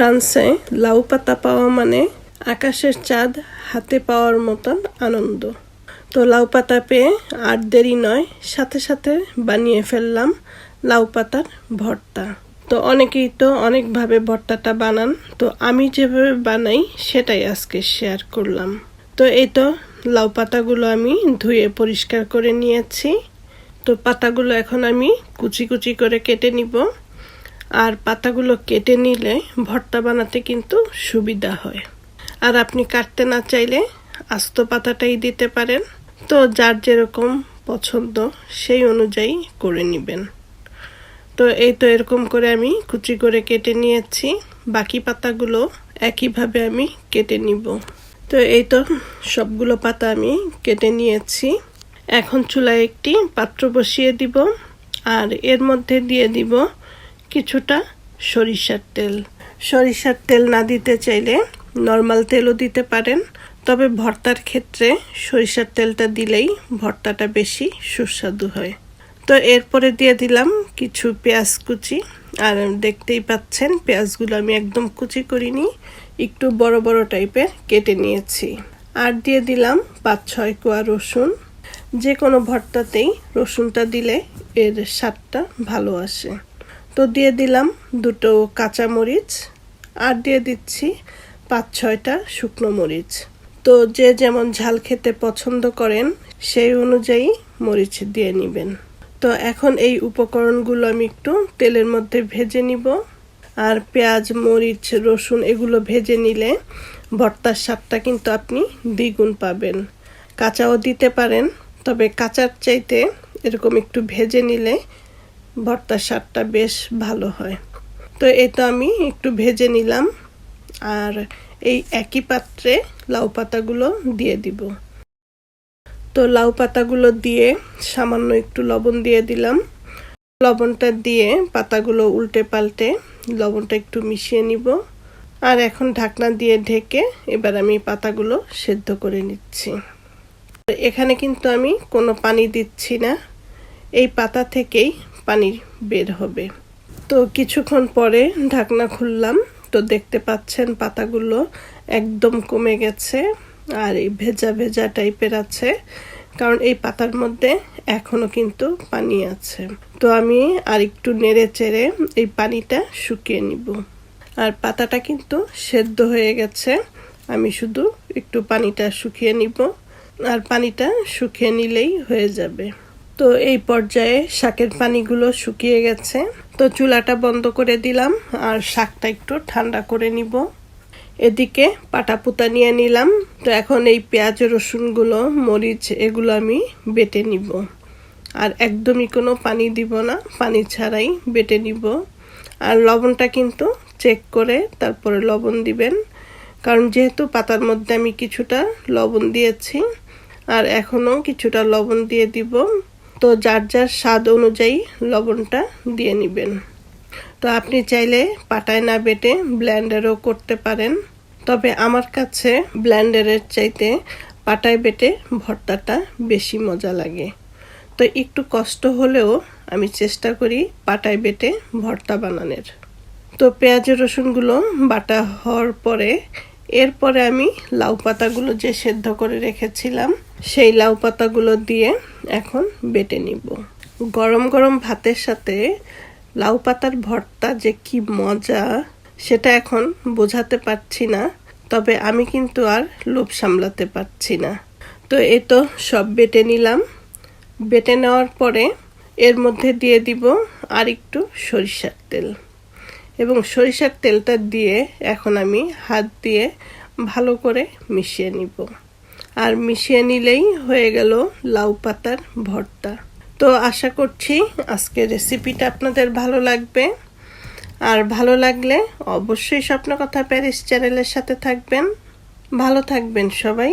ফ্রান্সে লাউ পাতা পাওয়া মানে আকাশের চাঁদ হাতে পাওয়ার মতন আনন্দ। তো লাউ পাতা পেয়ে আর দেরি নয়, সাথে সাথে বানিয়ে ফেললাম লাউ পাতার ভর্তা। তো অনেকেই তো অনেকভাবে ভর্তাটা বানান, তো আমি যেভাবে বানাই সেটাই আজকে শেয়ার করলাম। তো এই তো লাউ পাতাগুলো আমি ধুয়ে পরিষ্কার করে নিয়েছি। তো পাতাগুলো এখন আমি কুচি কুচি করে কেটে নিব। আর পাতাগুলো কেটে নিলে ভর্তা বানাতে কিন্তু সুবিধা হয়। আর আপনি কাটতে না চাইলে আস্ত পাতাটাই দিতে পারেন। তো যার যেরকম পছন্দ সেই অনুযায়ী করে নেবেন। তো এই তো এরকম করে আমি কুচি করে কেটে নিয়েছি। বাকি পাতাগুলো একইভাবে আমি কেটে নিব। তো এই তো সবগুলো পাতা আমি কেটে নিয়েছি। এখন চুলায় একটি পাত্র বসিয়ে দিব। আর এর মধ্যে দিয়ে দিব কিছুটা সরিষার তেল। সরিষার তেল না দিতে চাইলে নর্মাল তেলও দিতে পারেন, তবে ভর্তার ক্ষেত্রে সরিষার তেলটা দিলেই ভর্তাটা বেশি সুস্বাদু হয়। তো এরপরে দিয়ে দিলাম কিছু পেঁয়াজ কুচি। আর দেখতেই পাচ্ছেন, পেঁয়াজগুলো আমি একদম কুচি করিনি, একটু বড় বড় টাইপের কেটে নিয়েছি। আর দিয়ে দিলাম পাঁচ ছয় কোয়া রসুন। যে কোনো ভর্তাতেই রসুনটা দিলে এর স্বাদটা ভালো আসে। তো দিয়ে দিলাম দুটো কাঁচা মরিচ আর দিয়ে দিচ্ছি পাঁচ ছয়টা শুকনো মরিচ। তো যে যেমন ঝাল খেতে পছন্দ করেন, সেই অনুযায়ী মরিচ দিয়ে নেবেন। তো এখন এই উপকরণগুলো আমি একটু তেলের মধ্যে ভেজে নিব। আর পেঁয়াজ, মরিচ, রসুন এগুলো ভেজে নিলে ভর্তার স্বাদটা কিন্তু আপনি দ্বিগুণ পাবেন। কাঁচাও দিতে পারেন, তবে কাঁচার চাইতে এরকম একটু ভেজে নিলে ভর্তার স্বাদটা বেশ ভালো হয়। তো এই তো আমি একটু ভেজে নিলাম আর এই একই পাত্রে লাউ পাতাগুলো দিয়ে দিব। তো লাউ পাতাগুলো দিয়ে সামান্য একটু লবণ দিয়ে দিলাম। লবণটা দিয়ে পাতাগুলো উল্টে পাল্টে লবণটা একটু মিশিয়ে নিব। আর এখন ঢাকনা দিয়ে ঢেকে এবার আমি পাতাগুলো সেদ্ধ করে নিচ্ছি। এখানে কিন্তু আমি কোনো পানি দিচ্ছি না। এই পাতা থেকেই পানি বের হবে। তো কিছুক্ষণ পরে ঢাকনা খুললাম, তো দেখতে পাচ্ছেন পাতাগুলো একদম কমে গেছে আর এই ভেজা ভেজা টাইপের আছে, কারণ এই পাতার মধ্যে এখনও কিন্তু পানি আছে। তো আমি আর একটু নেড়ে চেড়ে এই পানিটা শুকিয়ে নিব। আর পাতাটা কিন্তু সেদ্ধ হয়ে গেছে, আমি শুধু একটু পানিটা শুকিয়ে নিব। আর পানিটা শুকিয়ে নিলেই হয়ে যাবে। তো এই পর্যায়ে শাকের পানিগুলো শুকিয়ে গেছে। তো চুলাটা বন্ধ করে দিলাম আর শাকটা একটু ঠান্ডা করে নিব। এদিকে পাটা পুতা নিয়ে নিলাম। তো এখন এই পেঁয়াজ, রসুনগুলো, মরিচ এগুলো আমি বেটে নিব। আর একদমই কোনো পানি দিব না, পানি ছাড়াই বেটে নিব। আর লবণটা কিন্তু চেক করে তারপরে লবণ দিবেন। কারণ যেহেতু পাতার মধ্যে আমি কিছুটা লবণ দিয়েছি, আর এখনও কিছুটা লবণ দিয়ে দিব। তো যার যার স্বাদ অনুযায়ী লবণটা দিয়ে নেবেন। তো আপনি চাইলে পাটায় না বেটে ব্ল্যান্ডারও করতে পারেন। তবে আমার কাছে ব্ল্যান্ডারের চাইতে পাটায় বেটে ভর্তাটা বেশি মজা লাগে। তো একটু কষ্ট হলেও আমি চেষ্টা করি পাটায় বেটে ভর্তা বানানোর। তো পেঁয়াজ রসুনগুলো বাটা হওয়ার পরে, এরপরে আমি লাউ পাতাগুলো যে সেদ্ধ করে রেখেছিলাম সেই লাউ পাতাগুলো দিয়ে এখন বেটে নিব। গরম গরম ভাতের সাথে লাউ পাতার ভর্তা যে কি মজা, সেটা এখন বোঝাতে পারছি না, তবে আমি কিন্তু আর লোভ সামলাতে পারছি না। তো এ তো সব বেটে নিলাম। বেটে নেওয়ার পরে এর মধ্যে দিয়ে দিব আর একটু সরিষার তেল। এবং সরিষার তেলটা দিয়ে এখন আমি হাত দিয়ে ভালো করে মিশিয়ে নিব। আর মিশিয়ে নিলেই হয়ে গেল লাউ পাতার ভর্তা। তো আশা করছি আজকে রেসিপিটা আপনাদের ভালো লাগবে। আর ভালো লাগলে অবশ্যই স্বপ্ন কথা প্যারিস চ্যানেলের সাথে থাকবেন। ভালো থাকবেন সবাই।